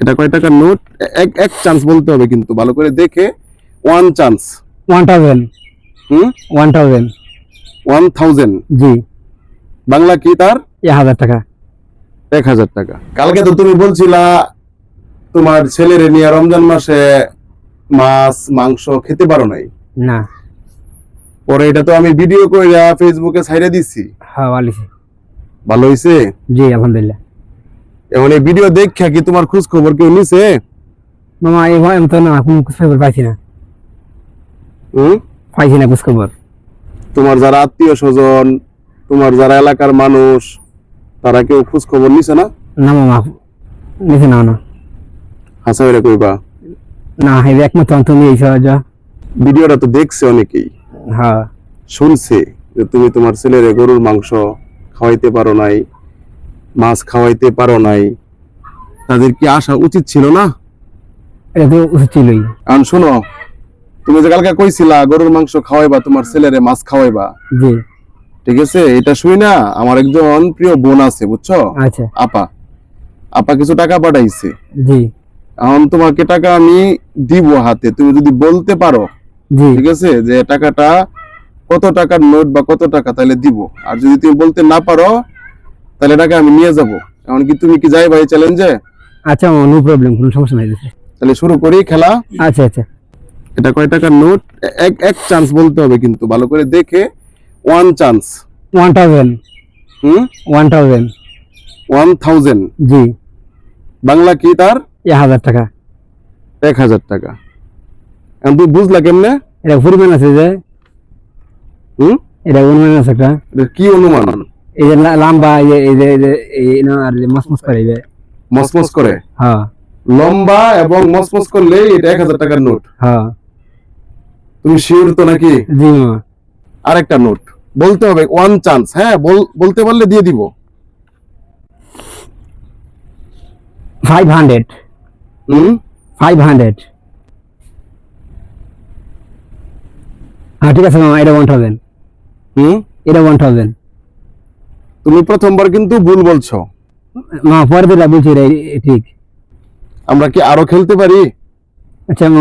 এটা কয় টাকার নোট? এক এক চান্স বলতে হবে কিন্তু ভালো করে দেখে। One chance one thousand hmm? One thousand one thousand জি। বাংলা কি তার? এক হাজার টাকা। এক হাজার টাকা। কালকে তো তুমি বলছিলা তোমার ছেলের নিয়ে রমজান মাসে মাছ মাংস খেতে পারো নাই। না। পরে এটা তো আমি ভিডিও করে ফেসবুকে ছাইড়ে দিছি। হ্যাঁ ভালোছি ভালো হইছে? জি আলহামদুলিল্লাহ। এখন এই ভিডিও দেখা কি তোমার খোঁজ খবর কেউ নিছে? মামা এই ভয় তো না কোনো খোঁজ খবর পাইছি না। হুম? পাইছি না খোঁজ খবর তোমার যারা আত্মীয় স্বজন তোমার যারা এলাকার মানুষ তারা কেউ খোঁজ খবর নিছে না? না মামা নিচে নাও না। হাসা হইলে কইবা। না এই একমাত্র তুমি এই সহজ ভিডিওটা তো দেখছে অনেকেই। হ্যাঁ। শুনছে যে তুমি তোমার ছেলের গরুর মাংস খাওয়াইতে পারো নাই। মাছ খাওয়াইতে পারো নাই। তাদের কি আসা উচিত ছিল না? এটা তো উচিত ছিলই। কারণ শোনো তুমি যে কালকে কইছিলা গরুর মাংস খাওয়াইবা তোমার ছেলেরে মাছ খাওয়াইবা। জি। ঠিক আছে? এটা শুই না আমার একজন প্রিয় বোন আছে বুঝছ? আচ্ছা। আপা। আপা কিছু টাকা পাঠাইছে। জি। এখন তোমাকে টাকা আমি দিব হাতে তুমি যদি বলতে পারো। জি। ঠিক আছে? যে টাকাটা কত টাকার নোট বা কত টাকা তাহলে দিব। আর যদি তুমি বলতে না পারো তাহলে এটাকে আমি নিয়ে যাব। এখন কি তুমি কি যাই ভাই চ্যালেঞ্জে আচ্ছা নো প্রবলেম কোনো সমস্যা নাই তাহলে শুরু করি খেলা। আচ্ছা আচ্ছা। এটা কয় টাকার নোট? এক এক চান্স বলতে হবে কিন্তু ভালো করে দেখে। One chance one thousand hmm? One thousand one thousand জি। বাংলা কি তার? এক হাজার টাকা। এক হাজার টাকা। এখন তুই বুঝলা কেমনে? এটা পরিমাণ আছে যে। হুম? এটা অনুমান আছে একটা। এটা কি অনুমান? এই যে লম্বা এই যে এই না আর মসমস করে এই যে। মসমস করে? হ্যাঁ। লম্বা এবং মসমস করলে এটা এক হাজার টাকার নোট। হ্যাঁ। তুমি শিওর তো নাকি? জি আরেকটা নোট। বলতে হবে ওয়ান চান্স হ্যাঁ বল- বলতে পারলে দিয়ে দিব। Five hundred hmm? Five hundred হ্যাঁ ঠিক আছে মামা এটা ওয়ান থাউজেন্ড হুম? এটা ওয়ান থাউজেন্ড তুমি প্রথমবার কিন্তু ভুল বলছো। মামা পরে দিলা বলছি এ- ঠিক। আমরা কি আরও খেলতে পারি? আচ্ছা নো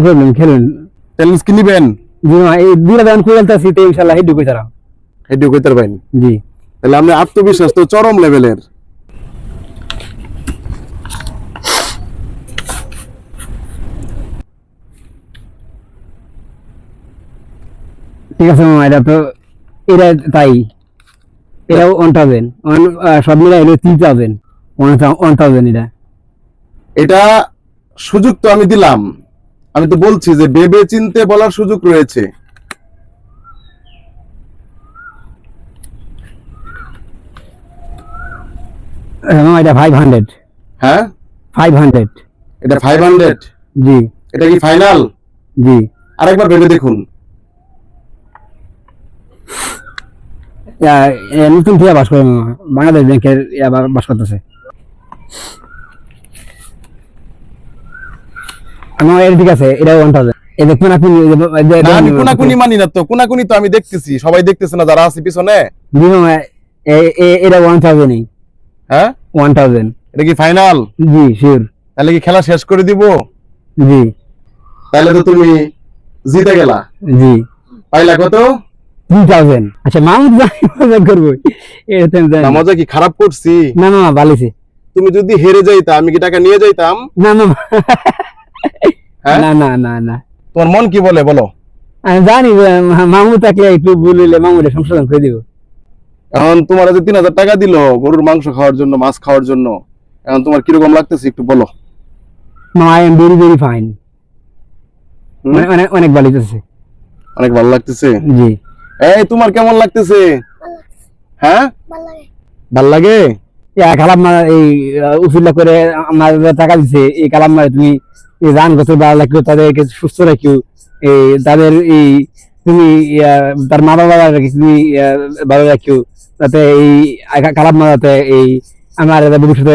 প্রবলেম খেলুন। চ্যালেঞ্জ কি নিবেন? জি এই দুটা দান করে আলতাছি তো ইনশাআল্লাহ হেডু কই তারা এটিও কইতে পারবেন জি। তাহলে আমি আত্মবিশ্বাস তো চরম লেভেলের। ঠিক আছে মামা এটা তো এটা তাই। এটা ওয়ান থাউজেন্ড সব মিলে এলো থ্রি থাউজেন্ড ওয়ান থাউজেন্ড এটা এটা সুযোগ তো আমি দিলাম। আমি তো বলছি যে ভেবে চিনতে বলার সুযোগ রয়েছে। এটা ফাইভ হান্ড্রেড হ্যাঁ? ফাইভ হান্ড্রেড এটা ফাইভ হান্ড্রেড জি। এটা কি ফাইনাল জি। আরেকবার ভেবে দেখুন। নতুন থেকে বাস করে বাংলাদেশ ব্যাংকের ইয়া বাস করতেছে। আমার এটা ঠিক আছে এটা ওয়ান থাউজেন্ড এ দেখবেন আপনি এই যে- এই যে- না আমি কোনাকুনি মানি না তো কোনাকুনি তো আমি দেখতেছি সবাই দেখতেছে না যারা আছে পিছনে। এ- এ- এটা ওয়ান থাউজেন্ডই হ্যাঁ? ওয়ান থাউজেন্ড এটা কি ফাইনাল জি শিওর তাহলে কি খেলা শেষ করে দিব? জি। তাহলে তো তুমি জিতে গেলা। জি। পাইলা কত? আচ্ছা মামুদ জানি মজা করব। এটা জানি। না না মজা কি খারাপ করছি? না মামা ভালোছে তুমি যদি হেরে যাইতা আমি কি টাকা নিয়ে যাইতাম? না হ্যাঁ? না না না না। তোমার মন কি বলে বলো? আমি জানি মামু একটু হইলে মামুরে সংশোধন করে দিব। এখন তোমার যে তিন হাজার টাকা দিলো গরুর মাংস খাওয়ার জন্য মাছ খাওয়ার জন্য এখন তোমার কীরকম লাগতেছে একটু বলো? I am very very fine? অনেক ভালো অনেক ভালো লাগতেছে? জি। এই তোমার কেমন লাগতেছে? হ্যাঁ? ভালো লাগে কালাম মা এই আহ, উসিলা করে আমার টাকা দিছে। এই কালাম তুমি রান রাখিও তাদেরকে সুস্থ রাখিও। এই তাদের এই তুমি তার মা বাবা তুমি ভালো রাখিও। যাতে এই কালাম মা যাতে এই আমার ভবিষ্যতে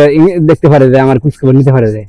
দেখতে পারে যে আমার খোঁজ খবর নিতে পারে যে।